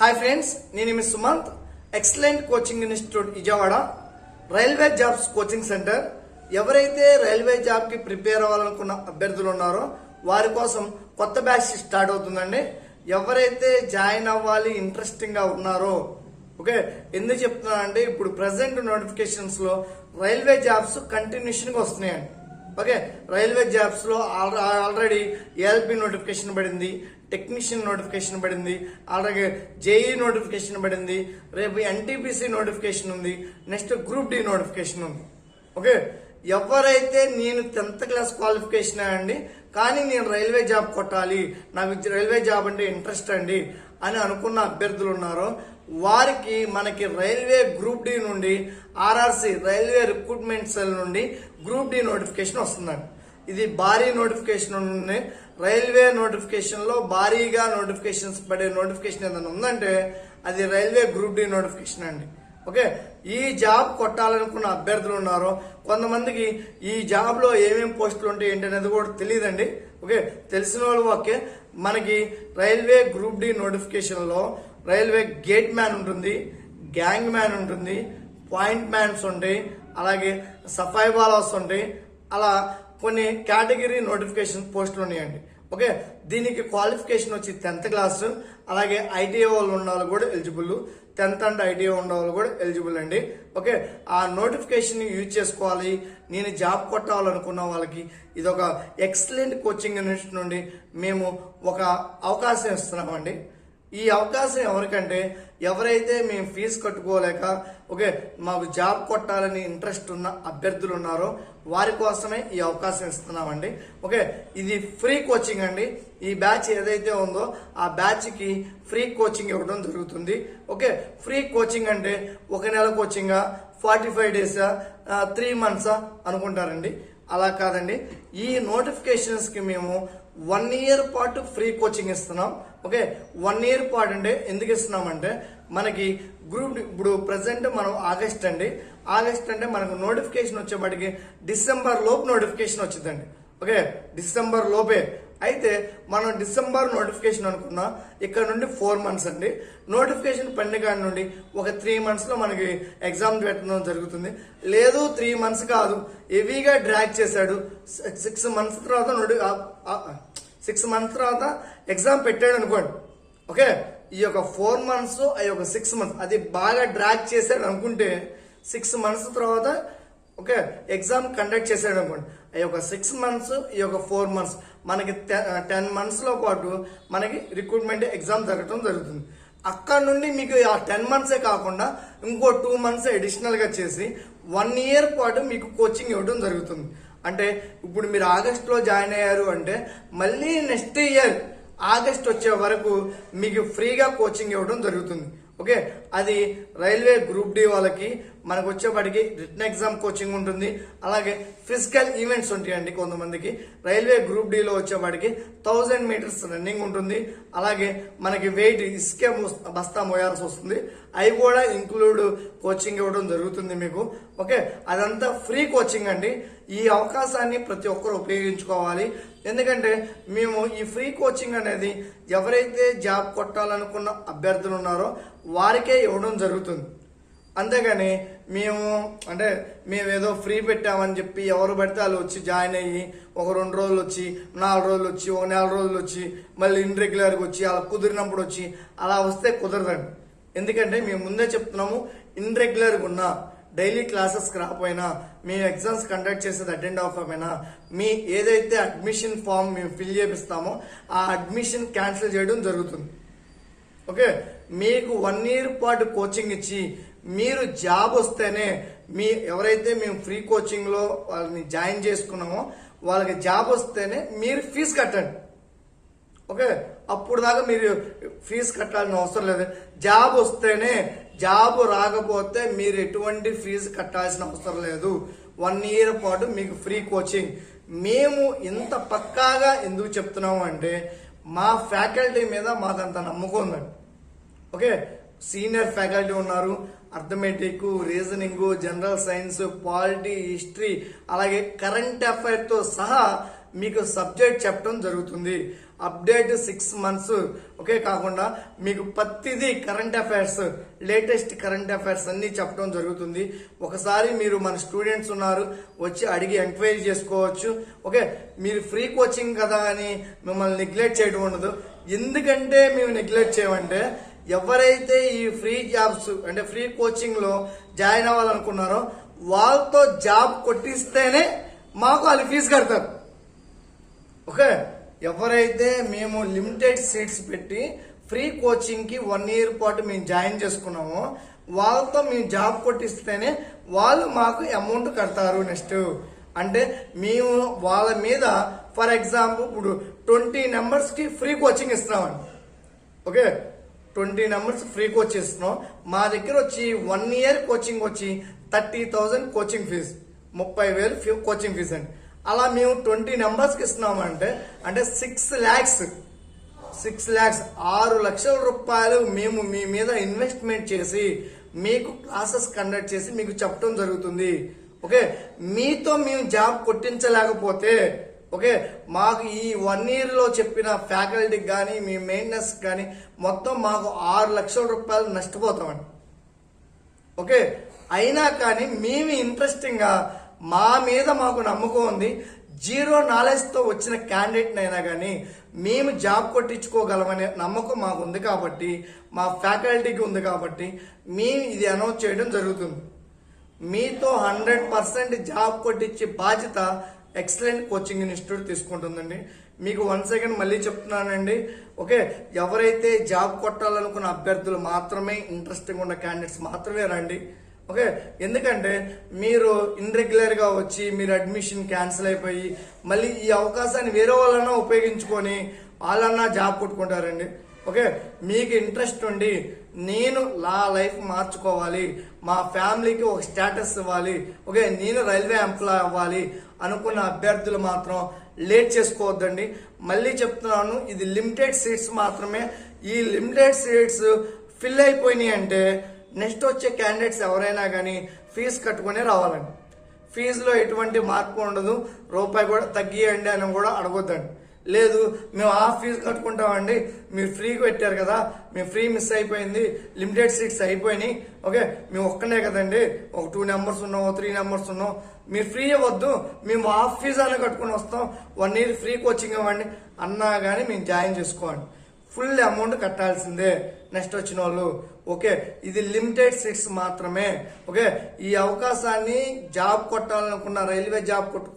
Hi friends నేను మీ Sumanth excellent coaching institute Vijayawada railway jobs coaching centre ఎవరైతే railway జాబ్కి prepare అవ్వాలనుకున్న అభ్యర్థులు ఉన్నారో వారి కోసం కొత్త బ్యాచ్ స్టార్ట్ అవుతుందండి. ఎవరైతే జాయిన్ అవ్వాలి ఇంట్రెస్టింగ్గా ఉన్నారో ఓకే? ఎందుకు చెప్తున్నానంటే ఇప్పుడు ప్రజెంట్ నోటిఫికేషన్స్లో రైల్వే జాబ్స్ కంటిన్యూషన్గా వస్తున్నాయండి. ఓకే రైల్వే జాబ్స్లో ఆల్రెడీ ఏఎల్పి నోటిఫికేషన్ పడింది టెక్నీషియన్ నోటిఫికేషన్ పడింది అలాగే జేఈ నోటిఫికేషన్ పడింది రేపు ఎన్టీపీసీ నోటిఫికేషన్ ఉంది నెక్స్ట్ గ్రూప్ డి నోటిఫికేషన్ ఉంది. ఓకే ఎవరైతే నేను టెన్త్ క్లాస్ క్వాలిఫికేషన్ అండి కానీ నేను రైల్వే జాబ్ కొట్టాలి నాకు రైల్వే జాబ్ అంటే ఇంట్రెస్ట్ అండి అని అనుకున్న అభ్యర్థులు ఉన్నారో వారికి మనకి రైల్వే గ్రూప్ డి నుండి ఆర్ఆర్సి రైల్వే రిక్రూట్మెంట్ సెల్ నుండి గ్రూప్ డి నోటిఫికేషన్ వస్తుందండి. ఇది భారీ నోటిఫికేషన్ ఉంది రైల్వే నోటిఫికేషన్లో భారీగా నోటిఫికేషన్స్ పడే నోటిఫికేషన్ ఏదైనా ఉందంటే అది రైల్వే గ్రూప్ డి నోటిఫికేషన్ అండి. ఓకే? ఈ జాబ్ కొట్టాలనుకున్న అభ్యర్థులు ఉన్నారో కొంతమందికి ఈ జాబ్లో ఏమేమి పోస్టులు ఉంటాయి ఏంటి అనేది కూడా తెలియదండి. ఓకే? తెలిసిన వాళ్ళు ఓకే. మనకి రైల్వే గ్రూప్ డి నోటిఫికేషన్లో రైల్వే గేట్ మ్యాన్ ఉంటుంది గ్యాంగ్ మ్యాన్ ఉంటుంది పాయింట్ మ్యాన్స్ ఉంటాయి అలాగే సఫాయి బాలాస్ ఉంటాయి అలా కొన్ని కేటగిరీ నోటిఫికేషన్ పోస్టులు ఉన్నాయండి. ఓకే? దీనికి క్వాలిఫికేషన్ వచ్చి టెన్త్ క్లాస్ అలాగే ఐటీఐ వాళ్ళు ఉన్న వాళ్ళు కూడా ఎలిజిబుల్ టెన్త్ అండ్ ఐటీఐ ఉన్న వాళ్ళు కూడా ఎలిజిబుల్ అండి. ఓకే? ఆ నోటిఫికేషన్ యూజ్ చేసుకోవాలి. నేను జాబ్ కొట్టాలనుకున్న వాళ్ళకి ఇది ఒక ఎక్సలెంట్ కోచింగ్ యూనిట్ నుండి మేము ఒక అవకాశం ఇస్తున్నామండి. ఈ అవకాశం ఎవరికంటే ఎవరైతే మేము ఫీజు కట్టుకోలేక ఓకే మాకు జాబ్ కొట్టాలని ఇంట్రెస్ట్ ఉన్న అభ్యర్థులు ఉన్నారో వారి కోసమే ఈ అవకాశం ఇస్తున్నామండి. ఓకే ఇది ఫ్రీ కోచింగ్ అండి. ఈ బ్యాచ్ ఏదైతే ఉందో ఆ బ్యాచ్కి ఫ్రీ కోచింగ్ ఇవ్వడం జరుగుతుంది. ఓకే ఫ్రీ కోచింగ్ అంటే ఒక నెల కోచింగా ఫార్టీ ఫైవ్ డేసా త్రీ మంత్సా అనుకుంటారండి. అలా కాదండి. ఈ నోటిఫికేషన్స్కి మేము వన్ ఇయర్ పాటు ఫ్రీ కోచింగ్ ఇస్తున్నాం. ఓకే వన్ ఇయర్ పాటు అంటే ఎందుకు ఇస్తున్నామంటే మనకి గ్రూప్ ఇప్పుడు ప్రజెంట్ మనం ఆగస్ట్ అండి. ఆగస్ట్ అంటే మనకు నోటిఫికేషన్ వచ్చేప్పటికి డిసెంబర్ లోపు నోటిఫికేషన్ వచ్చిందండి. ఓకే డిసెంబర్ లోపే. అయితే మనం డిసెంబర్ నోటిఫికేషన్ అనుకున్నాం ఇక్కడ నుండి ఫోర్ మంత్స్ అండి. నోటిఫికేషన్ పండుగ నుండి ఒక త్రీ మంత్స్లో మనకి ఎగ్జామ్ పెట్టడం జరుగుతుంది. లేదు త్రీ మంత్స్ కాదు. హెవీగా డ్రాక్ చేశాడు. సిక్స్ మంత్స్ తర్వాత నోటి సిక్స్ మంత్స్ తర్వాత ఎగ్జామ్ పెట్టాడు అనుకోండి. ఓకే? ఈ యొక్క ఫోర్ మంత్స్ ఆ యొక్క సిక్స్ మంత్స్ అది బాగా డ్రాక్ చేశాడు అనుకుంటే సిక్స్ మంత్స్ తర్వాత ఓకే? ఎగ్జామ్ కండక్ట్ చేశాడు అనుకోండి. ఈ యొక్క సిక్స్ మంత్స్ ఈ యొక్క ఫోర్ మంత్స్ మనకి టెన్ మంత్స్లో పాటు మనకి రిక్రూట్మెంట్ ఎగ్జామ్ జరగడం జరుగుతుంది. అక్కడ నుండి మీకు ఆ టెన్ మంత్సే కాకుండా ఇంకో టూ మంత్స్ అడిషనల్గా చేసి వన్ ఇయర్ పాటు మీకు కోచింగ్ ఇవ్వడం జరుగుతుంది. అంటే ఇప్పుడు మీరు ఆగస్ట్లో జాయిన్ అయ్యారు అంటే మళ్ళీ నెక్స్ట్ ఇయర్ ఆగస్ట్ వచ్చే వరకు మీకు ఫ్రీగా కోచింగ్ ఇవ్వడం జరుగుతుంది. ఓకే? అది రైల్వే గ్రూప్ డి వాళ్ళకి మనకు వచ్చేప్పటికి రిటర్న్ ఎగ్జామ్ కోచింగ్ ఉంటుంది. అలాగే ఫిజికల్ ఈవెంట్స్ ఉంటాయండి కొంతమందికి. రైల్వే గ్రూప్ డీలో వచ్చేప్పటికి థౌజండ్ మీటర్స్ రన్నింగ్ ఉంటుంది. అలాగే మనకి వెయిట్ ఇసుకే బస్తా మోయాల్సి వస్తుంది. అవి కూడా ఇంక్లూడ్ కోచింగ్ ఇవ్వడం జరుగుతుంది మీకు. ఓకే? అదంతా ఫ్రీ కోచింగ్ అండి. ఈ అవకాశాన్ని ప్రతి ఒక్కరు ఉపయోగించుకోవాలి. ఎందుకంటే మేము ఈ ఫ్రీ కోచింగ్ అనేది ఎవరైతే జాబ్ కొట్టాలనుకున్న అభ్యర్థులు ఉన్నారో వారికే ఇవ్వడం జరుగుతుంది. అంతేగాని మేము అంటే మేము ఏదో ఫ్రీ పెట్టామని చెప్పి ఎవరు పడితే వాళ్ళు వచ్చి జాయిన్ అయ్యి ఒక రెండు రోజులు వచ్చి నాలుగు రోజులు వచ్చి ఒక నెల రోజులు వచ్చి మళ్ళీ ఇన్రెగ్యులర్గా వచ్చి అలా కుదిరినప్పుడు వచ్చి అలా వస్తే కుదరదండి. ఎందుకంటే మేము ముందే చెప్తున్నాము ఇన్రెగ్యులర్గా ఉన్నా డైలీ క్లాసెస్ రాకపోయినా మేము ఎగ్జామ్స్ కండక్ట్ చేసేది అటెండ్ అవ్వకపోయినా మీ ఏదైతే అడ్మిషన్ ఫామ్ మేము ఫిల్ చేపిస్తామో ఆ అడ్మిషన్ క్యాన్సిల్ చేయడం జరుగుతుంది. ఓకే మీకు వన్ ఇయర్ పాటు కోచింగ్ ఇచ్చి మీరు జాబ్ వస్తేనే మీ ఎవరైతే మేము ఫ్రీ కోచింగ్లో వాళ్ళని జాయిన్ చేసుకున్నామో వాళ్ళకి జాబ్ వస్తేనే మీరు ఫీజు కట్టండి. ఓకే? అప్పుడు దాకా మీరు ఫీజు కట్టాల్సిన అవసరం లేదు. జాబ్ వస్తేనే జాబ్ రాకపోతే మీరు ఎటువంటి ఫీజు కట్టాల్సిన అవసరం లేదు. వన్ ఇయర్ పాటు మీకు ఫ్రీ కోచింగ్ మేము ఇంత పక్కాగా ఎందుకు చెప్తున్నాము అంటే మా ఫ్యాకల్టీ మీద మాకంత నమ్మకం ఉందండి. ఓకే? సీనియర్ ఫ్యాకల్టీ ఉన్నారు. Arithmetic reasoning general science polity history అలాగే కరెంట్ అఫైర్తో సహా మీకు సబ్జెక్ట్ చెప్పడం జరుగుతుంది. Update six months okay? కాకుండా మీకు ప్రతిదీ current affairs latest current affairs అన్ని చెప్పడం జరుగుతుంది. ఒకసారి మీరు మన స్టూడెంట్స్ ఉన్నారు వచ్చి అడిగి ఎంక్వైరీ చేసుకోవచ్చు ఓకే? మీరు ఫ్రీ కోచింగ్ కదా అని మిమ్మల్ని నెగ్లెక్ట్ చేయడం ఉండదు. ఎందుకంటే మేము నెగ్లెక్ట్ చేయమంటే ఎవరైతే ఈ ఫ్రీ జాబ్స్ అంటే ఫ్రీ కోచింగ్లో జాయిన్ అవ్వాలనుకున్నారో వాళ్ళతో జాబ్ కొట్టిస్తేనే మాకు వాళ్ళు ఫీజు కడతారు. ఓకే? ఎవరైతే మేము లిమిటెడ్ సీట్స్ పెట్టి ఫ్రీ కోచింగ్కి వన్ ఇయర్ పాటు మేము జాయిన్ చేసుకున్నామో వాళ్ళతో మేము జాబ్ కొట్టిస్తేనే వాళ్ళు మాకు అమౌంట్ కడతారు నెక్స్ట్. అంటే మేము వాళ్ళ మీద ఫర్ ఎగ్జాంపుల్ ఇప్పుడు ట్వంటీ నెంబర్స్కి ఫ్రీ కోచింగ్ ఇస్తున్నామండి. Okay? Twenty numbers free coach ఇస్తున్నాం మా దగ్గర వచ్చి వన్ ఇయర్ కోచింగ్ వచ్చి థర్టీ థౌజండ్ కోచింగ్ ఫీజు. ముప్పై వేలు కోచింగ్ ఫీజు అండి. అలా మేము ట్వంటీ నెంబర్స్కి ఇస్తున్నామంటే అంటే సిక్స్ ల్యాక్స్ సిక్స్ ల్యాక్స్ ఆరు లక్షల రూపాయలు మేము మీ మీద ఇన్వెస్ట్మెంట్ చేసి మీకు క్లాసెస్ కండక్ట్ చేసి మీకు చెప్పడం జరుగుతుంది. ఓకే? మీతో మేము జాబ్ కొట్టించలేకపోతే ఓకే? మాకు ఈ వన్ ఇయర్లో చెప్పిన ఫ్యాకల్టీకి కానీ మీ మెయింటెనెన్స్ కానీ మొత్తం మాకు ఆరు లక్షల రూపాయలు నష్టపోతామండి. ఓకే? అయినా కానీ మేము ఇంట్రెస్టింగ్గా మా మీద మాకు నమ్మకం ఉంది. జీరో నాలెడ్జ్తో వచ్చిన క్యాండిడేట్ అయినా కానీ మేము జాబ్ కొట్టించుకోగలమనే నమ్మకం మాకు ఉంది కాబట్టి మా ఫ్యాకల్టీకి ఉంది కాబట్టి మేము ఇది అనౌన్స్ చేయడం జరుగుతుంది. మీతో హండ్రెడ్ పర్సెంట్ జాబ్ కొట్టించే బాధ్యత ఎక్సలెంట్ కోచింగ్ ఇన్స్టిట్యూట్ తీసుకుంటుందండి. మీకు వన్ సెకండ్ మళ్ళీ చెప్తున్నానండి. ఓకే ఎవరైతే జాబ్ కొట్టాలనుకున్న అభ్యర్థులు మాత్రమే ఇంట్రెస్టింగ్ ఉన్న క్యాండిడేట్స్ మాత్రమే రండి. ఓకే ఎందుకంటే మీరు ఇన్రెగ్యులర్గా వచ్చి మీరు అడ్మిషన్ క్యాన్సిల్ అయిపోయి మళ్ళీ ఈ అవకాశాన్ని వేరే వాళ్ళన్నా ఉపయోగించుకొని వాళ్ళన్నా జాబ్ కొట్టుకుంటారండి. ఓకే మీకు ఇంట్రెస్ట్ ఉండి నేను నా లైఫ్ మార్చుకోవాలి. మా ఫ్యామిలీకి ఒక స్టేటస్ ఇవ్వాలి. ఓకే నేను రైల్వే ఎంప్లాయ్ అవ్వాలి. అనుకున్న అభ్యర్థులు మాత్రం లేట్ చేసుకోవద్దండి. మళ్ళీ చెప్తున్నాను ఇది లిమిటెడ్ సీట్స్ మాత్రమే. ఈ లిమిటెడ్ సీట్స్ ఫిల్ అయిపోయినాయి అంటే నెక్స్ట్ వచ్చే క్యాండిడేట్స్ ఎవరైనా కానీ ఫీజు కట్టుకునే రావాలండి. ఫీజులో ఎటువంటి మార్పు ఉండదు. రూపాయి కూడా తగ్గియండి అని కూడా అడగొద్దండి. లేదు మేము ఆ ఫీజు కట్టుకుంటామండి. మీరు ఫ్రీగా పెట్టారు కదా మేము ఫ్రీ మిస్ అయిపోయింది లిమిటెడ్ సీట్స్ అయిపోయినాయి. ఓకే మేము ఒక్కనే కదండి. ఒక టూ నెంబర్స్ ఉన్నాం త్రీ నెంబర్స్ ఉన్నాం. మీరు ఫ్రీ ఇవ్వద్దు మేము హాఫ్ ఫీజు అని కట్టుకుని వస్తాం. వన్ ఇయర్ ఫ్రీ కోచింగ్ ఇవ్వండి. అన్నా కానీ మేము జాయిన్ చేసుకోండి. ఫుల్ అమౌంట్ కట్టాల్సిందే. నెక్స్ట్ వచ్చిన వాళ్ళు. ఓకే ఇది లిమిటెడ్ సీట్స్ మాత్రమే. ఓకే ఈ అవకాశాన్ని జాబ్ కొట్టాలనుకున్న రైల్వే జాబ్ కొట్టుకు